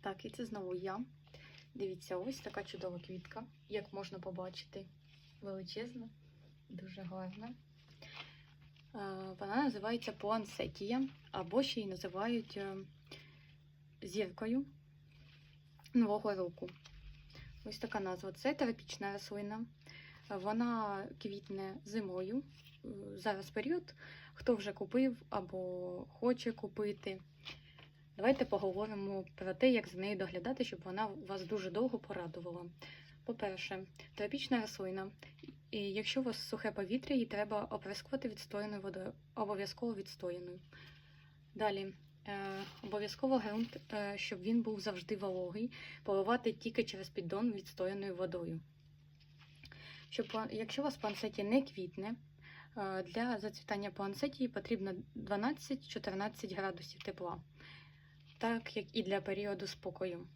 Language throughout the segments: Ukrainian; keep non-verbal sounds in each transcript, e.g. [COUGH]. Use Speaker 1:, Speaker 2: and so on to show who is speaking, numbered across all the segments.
Speaker 1: Так, і це знову я. Дивіться, ось така чудова квітка, як можна побачити. Величезна, дуже гарна. Е, Вона називається Пуансетія, або ще й називають е, зіркою нового року. Ось така назва. Це тропічна рослина. Вона квітне зимою. Е, Зараз період, хто вже купив або хоче купити. Давайте поговоримо про те, як за нею доглядати, щоб вона вас дуже довго порадувала. По-перше, тропічна рослина. І якщо у вас сухе повітря, її треба оприскувати відстояною водою, обов'язково відстояною. Далі, е, обов'язково ґрунт, е, щоб він був завжди вологий, поливати тільки через піддон відстояною водою. Щоб, якщо у вас пансеті не квітне, е, для зацвітання пансетії потрібно 12-14 градусів тепла так як і для періоду спокою.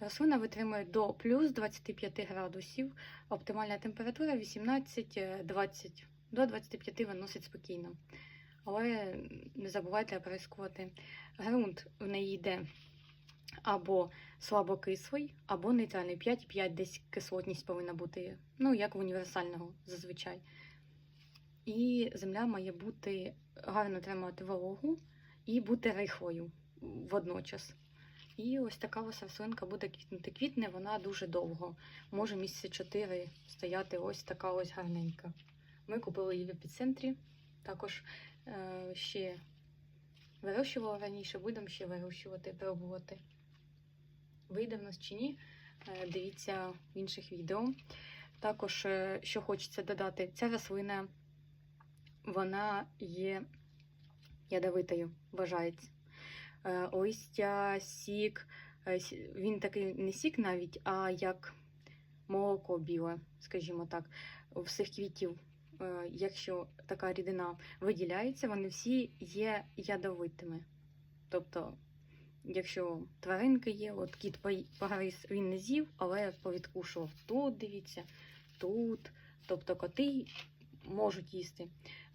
Speaker 1: Рослина витримує до плюс 25 градусів, оптимальна температура 18-20, до 25 виносить спокійно. Але не забувайте оприскувати. Грунт в неї йде або слабокислий, або нейтральний. 5,5 десь кислотність повинна бути, ну, як в універсального зазвичай. І земля має бути гарно тримати вологу і бути рихлою водночас. І ось така рослинка буде квітнути. Квітне вона дуже довго. Може місяці 4 стояти ось така ось гарненька. Ми купили її в епіцентрі. Також е, ще вирощувала раніше, будемо ще вирощувати, пробувати. Вийде в нас чи ні, е, дивіться в інших відео. Також, е, що хочеться додати, ця рослина вона є ядовитою, вважається. Е, листя, сік. Е, Він такий не сік навіть, а як молоко біле, скажімо так. У всіх квітів, е, якщо така рідина виділяється, вони всі є ядовитими. Тобто, якщо тваринки є, от кіт погриз, він не з'їв, але повідкушував тут, дивіться, тут. Тобто коти можуть їсти.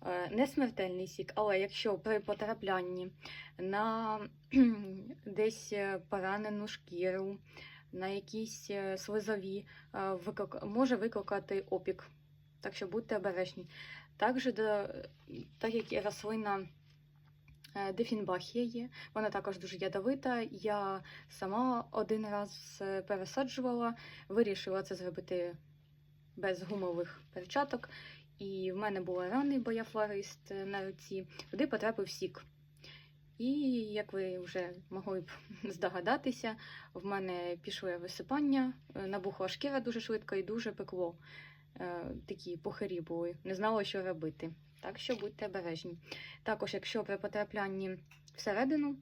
Speaker 1: Е, Не смертельний сік, але якщо при потраплянні на десь е, поранену шкіру, на якісь е, слизові, може викликати опік. Так що будьте обережні. Також, так як і рослина Дефінбахія є, вона також дуже ядовита. Я сама один раз пересаджувала, вирішила це зробити без гумових перчаток. І в мене були рани, бо я флорист е, на руці. Туди потрапив сік. І, як ви вже могли б [LAUGHS] здогадатися, в мене пішли висипання, е, набухла шкіра дуже швидко і дуже пекло. Е, Такі похирі були, не знала, що робити. Так що будьте обережні. Також, якщо при потраплянні всередину,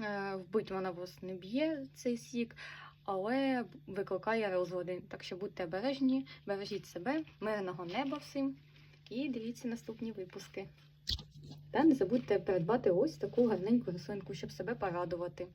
Speaker 1: е, вбить вона вас не б'є цей сік, але викликає розлади. Так що будьте обережні, бережіть себе, мирного неба всім і дивіться наступні випуски. Та не забудьте придбати ось таку гарненьку рослинку, щоб себе порадувати.